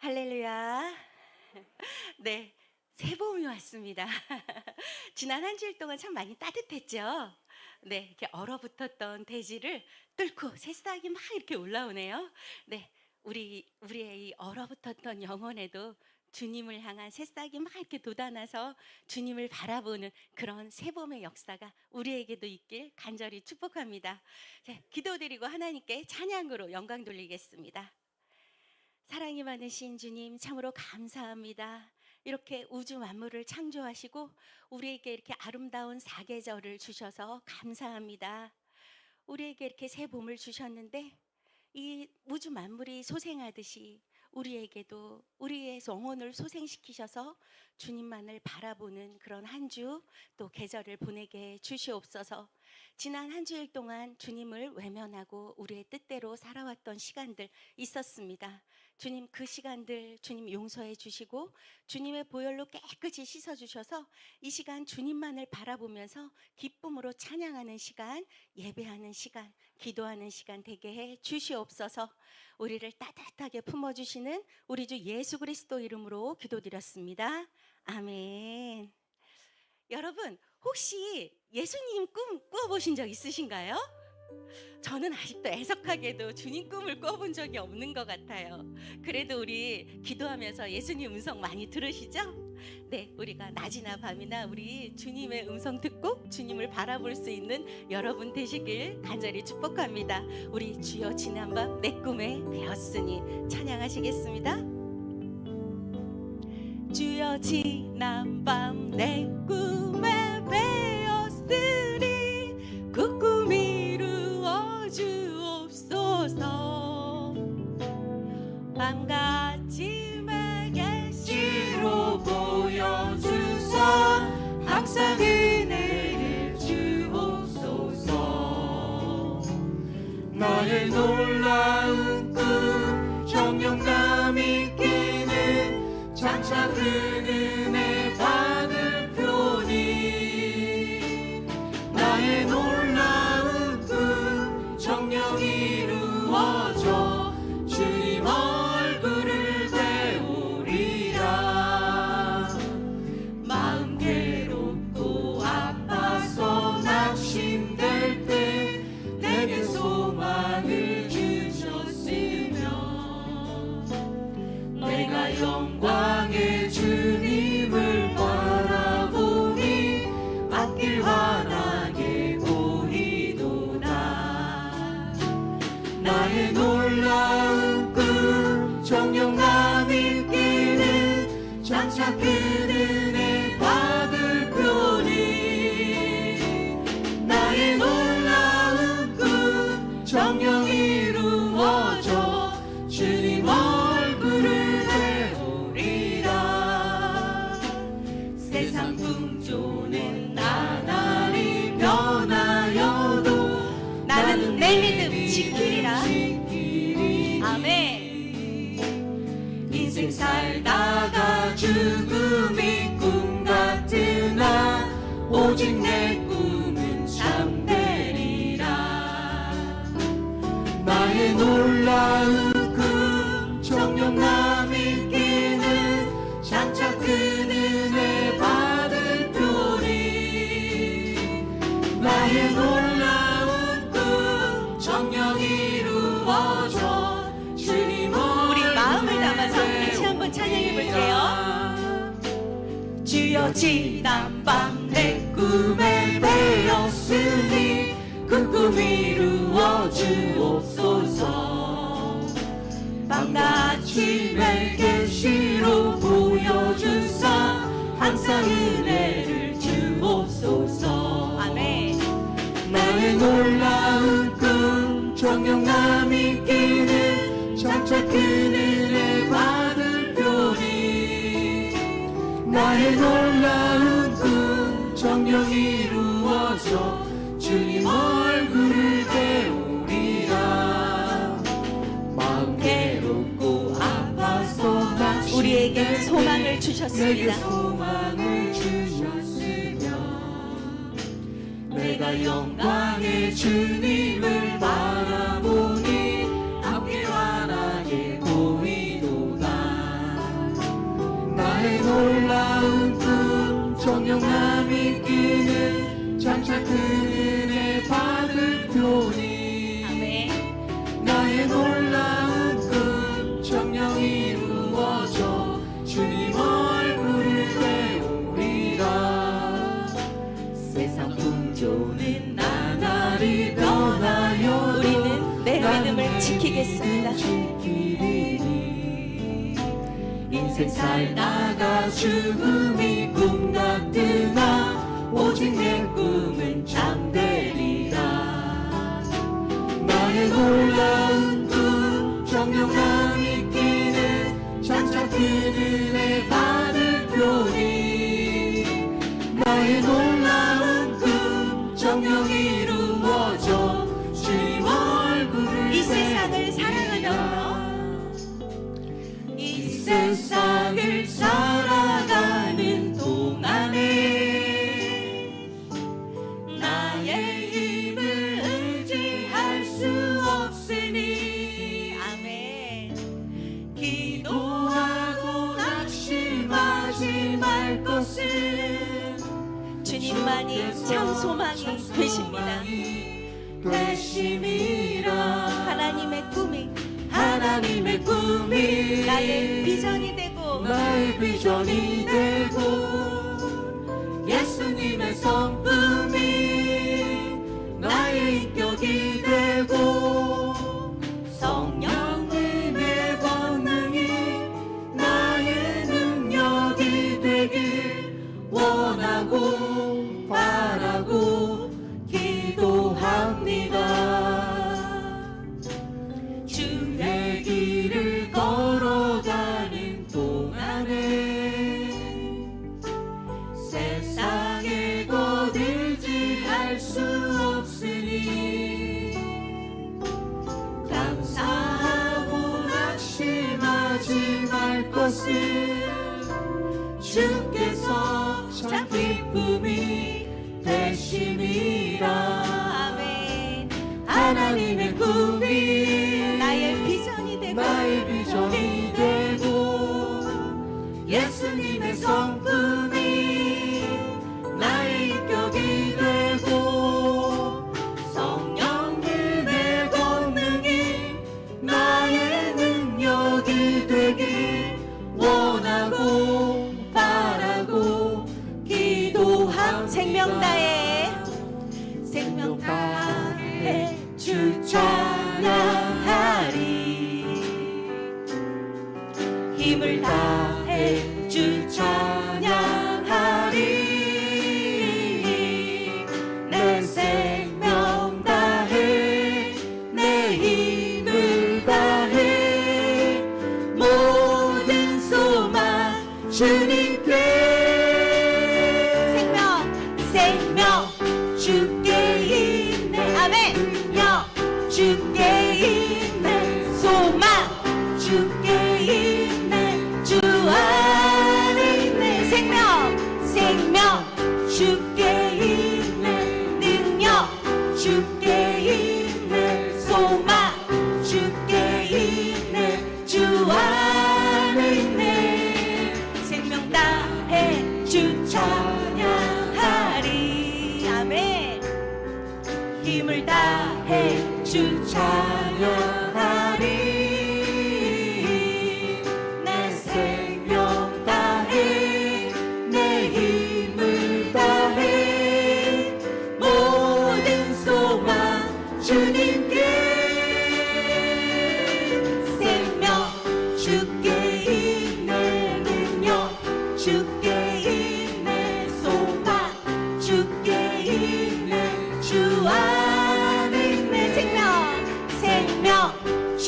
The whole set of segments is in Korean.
할렐루야. 네, 새 봄이 왔습니다. 지난 한 주일 동안 참 많이 따뜻했죠. 네, 이렇게 얼어붙었던 대지를 뚫고 새싹이 막 이렇게 올라오네요. 네, 우리 우리의 이 얼어붙었던 영혼에도 주님을 향한 새싹이 막 이렇게 돋아나서 주님을 바라보는 그런 새 봄의 역사가 우리에게도 있길 간절히 축복합니다. 자, 기도드리고 하나님께 찬양으로 영광 돌리겠습니다. 사랑이 많으신 주님 참으로 감사합니다. 이렇게 우주 만물을 창조하시고 우리에게 이렇게 아름다운 사계절을 주셔서 감사합니다. 우리에게 이렇게 새 봄을 주셨는데 이 우주 만물이 소생하듯이 우리에게도 우리의 영혼을 소생시키셔서 주님만을 바라보는 그런 한 주 또 계절을 보내게 해 주시옵소서. 지난 한 주일 동안 주님을 외면하고 우리의 뜻대로 살아왔던 시간들 있었습니다. 주님 그 시간들 주님 용서해 주시고 주님의 보혈로 깨끗이 씻어 주셔서 이 시간 주님만을 바라보면서 기쁨으로 찬양하는 시간, 예배하는 시간, 기도하는 시간 되게 해 주시옵소서. 우리를 따뜻하게 품어 주시는 우리 주 예수 그리스도 이름으로 기도드렸습니다. 아멘. 여러분, 혹시 예수님 꿈 꾸어보신 적 있으신가요? 저는 아직도 애석하게도 주님 꿈을 꿔본 적이 없는 것 같아요. 그래도 우리 기도하면서 예수님 음성 많이 들으시죠? 네, 우리가 낮이나 밤이나 우리 주님의 음성 듣고 주님을 바라볼 수 있는 여러분 되시길 간절히 축복합니다. 우리 주여 지난밤 내 꿈에 배었으니 찬양하시겠습니다. 주여 지난밤 내꿈 나의 놀라운 꿈 정령감 장차 그 변하여도 나는 내 믿음 지키 주여 지난밤 내 꿈에 배었으니 그 꿈 이루어 주옵소서 내 계시로 보여주사 항상 은혜를 주옵소서 아멘. 나의 놀라운 꿈 정령감 있기는 장차 큰은 나의 놀라운 꿈 정령 이루어져 주님 얼굴을 배우리라 마음 괴롭고 아파서 우리에게 소망을 내게 주셨습니다. 소망을 주셨으며 내가 영광의 주님을 바라보니 나의 놀라운 꿈 정령함 이끄는 장차 큰 은혜 받을 교니. 아멘. 나의 놀라운 꿈 정령이 루어져 주님 얼굴을 배우리라. 세상 풍조는 나날이 떠나요 우리는 내 믿음을 지키겠습니다. 평생 살다가 죽음이 꿈 같으나 오직 내 꿈은 잠되리라. 나의 놀라운 꿈 정명감 있기는 장차 그늘에 받을 표이 나의 놀라운 꿈 정명이 하나님의 꿈이 나의 비전이 되고 나의 비전이 되고 예수님의 성품.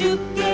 you get?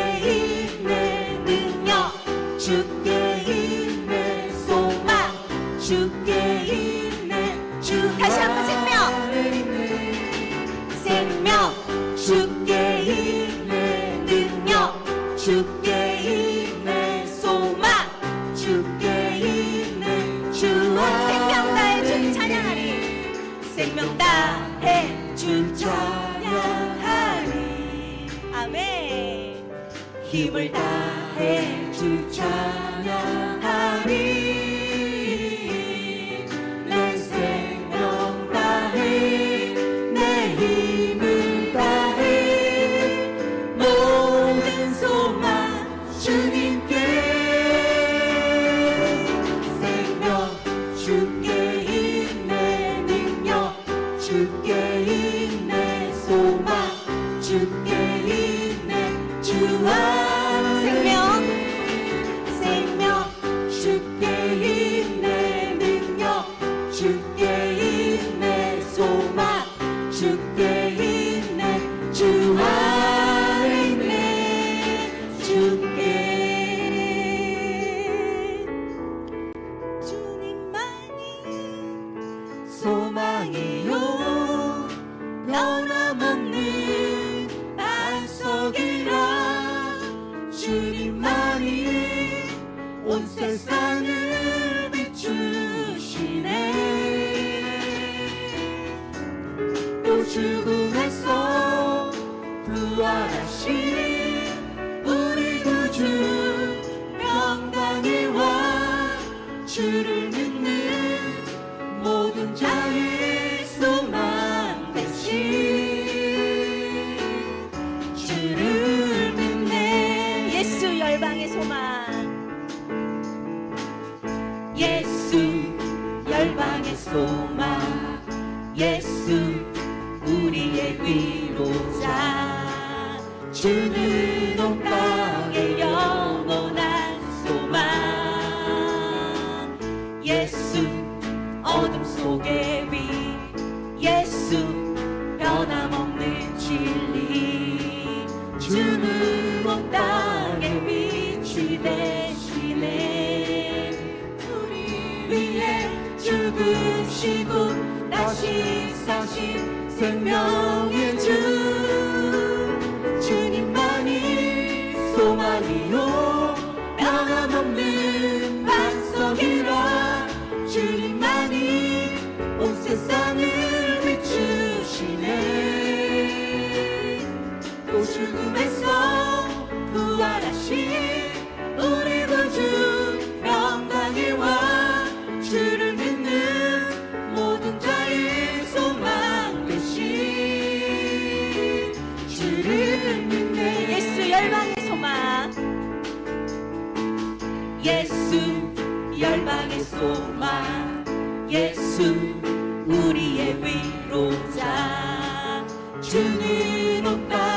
he 생명이 위로만 예수 우리의 위로자. 주는 오빠.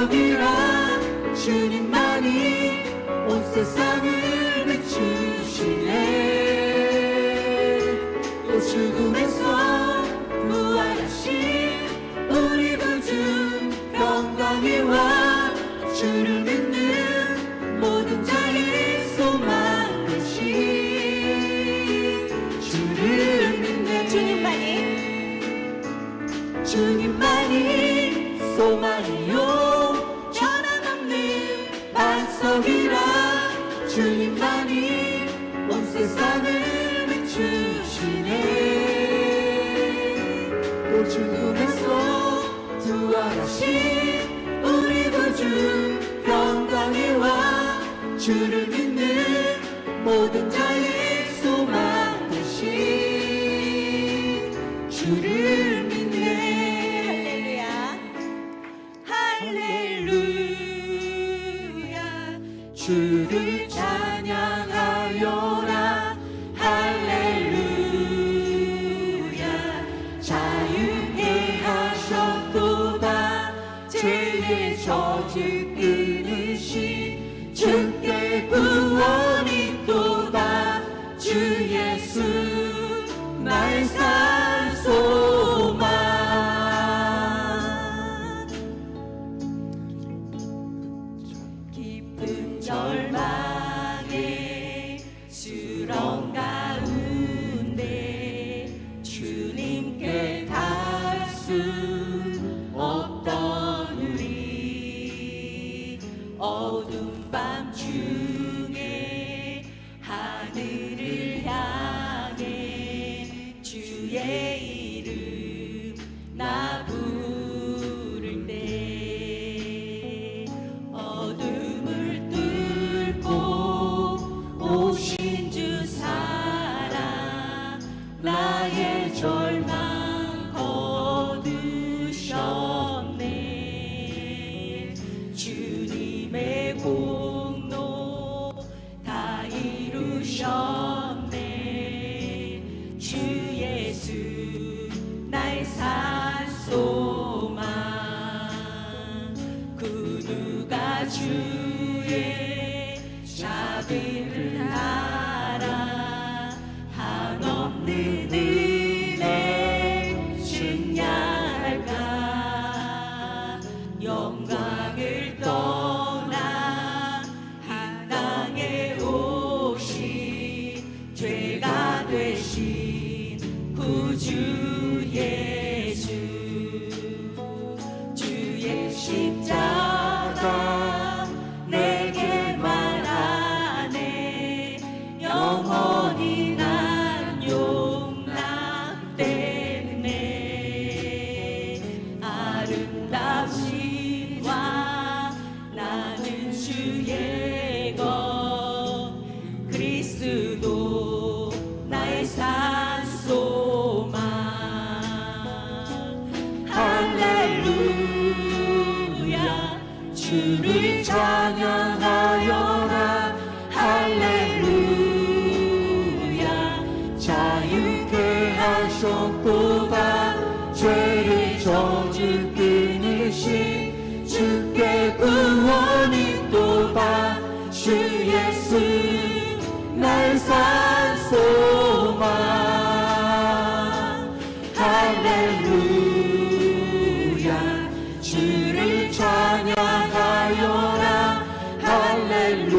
기적이라 주님만이 온 세상을 비추시네. 또 죽음에서 부활하신 우리 구주 영광의 왕 주를 믿는 모든 자의 소망이신 주를 믿는 주님만이. 주님만이 소망 죽음의 속 부활하신 우리 구주 평강의 왕 주를 믿는 모든 자의 소망 되신 주를 주 예수 나의 삶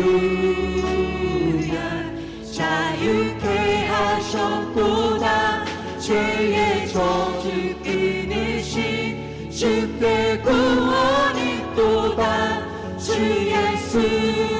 할렐루야 자유케 하셨도다 죄의 저주 끊으신 주께 구원이 또다 주 예수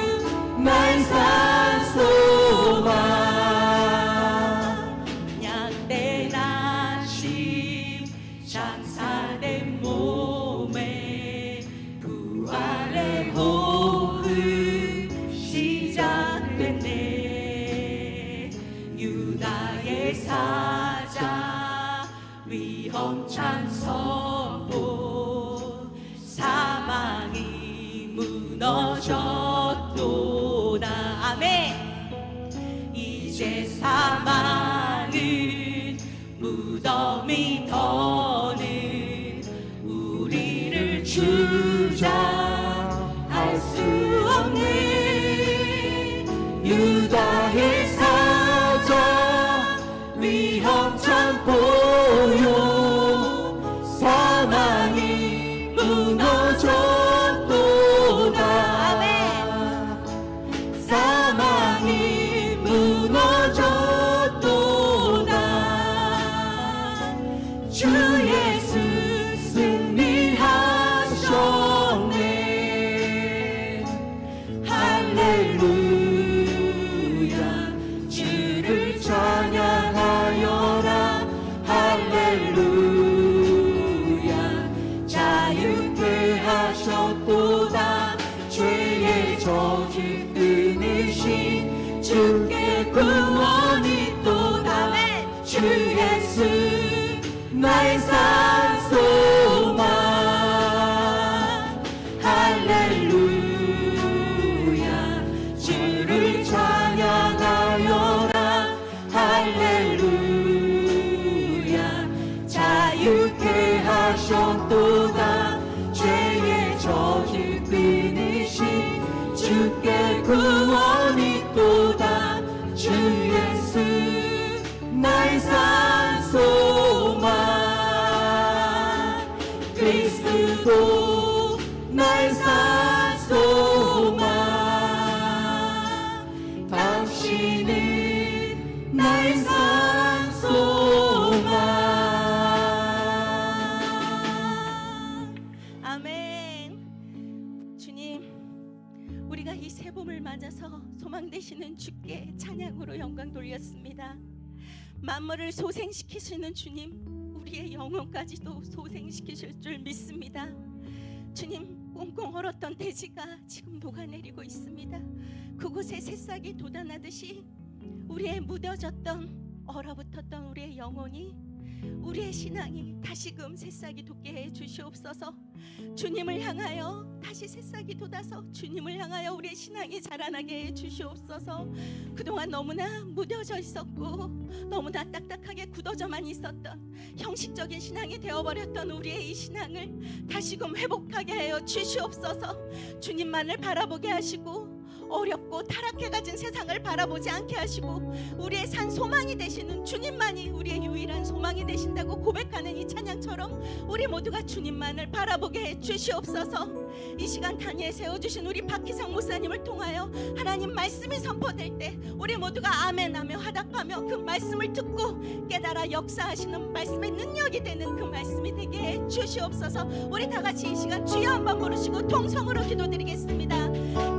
무너졌도다. 아멘. 이제 사망은 무덤이 더 할렐루야. 자유케 하셨도다 우리가 이새 봄을 맞아서 소망 되시는 주께 찬양으로 영광 돌렸습니다. 만물을 소생시키시는 주님, 우리의 영혼까지도 소생시키실 줄 믿습니다. 주님, 꽁꽁 얼었던 대지가 지금 녹아내리고 있습니다. 그곳에 새싹이 돋아나듯이 우리의 무뎌졌던 얼어붙었던 우리의 영혼이 우리의 신앙이 다시금 새싹이 돋게 해 주시옵소서. 주님을 향하여 다시 새싹이 돋아서 주님을 향하여 우리의 신앙이 자라나게 해 주시옵소서. 그동안 너무나 무뎌져 있었고 너무나 딱딱하게 굳어져만 있었던 형식적인 신앙이 되어버렸던 우리의 이 신앙을 다시금 회복하게 하여 주시옵소서. 주님만을 바라보게 하시고 어렵고 타락해 가진 세상을 바라보지 않게 하시고 우리의 산 소망이 되시는 주님만이 우리의 유일한 소망이 되신다고 고백하는 이 찬양처럼 우리 모두가 주님만을 바라보게 해 주시옵소서. 이 시간 단위에 세워 주신 우리 박희상 목사님을 통하여 하나님 말씀이 선포될 때 우리 모두가 아멘하며 화답하며 그 말씀을 듣고 깨달아 역사하시는 말씀의 능력이 되는 그 말씀이 되게 해 주시옵소서. 우리 다 같이 이 시간 주여 한번 부르시고 통성으로 기도드리겠습니다.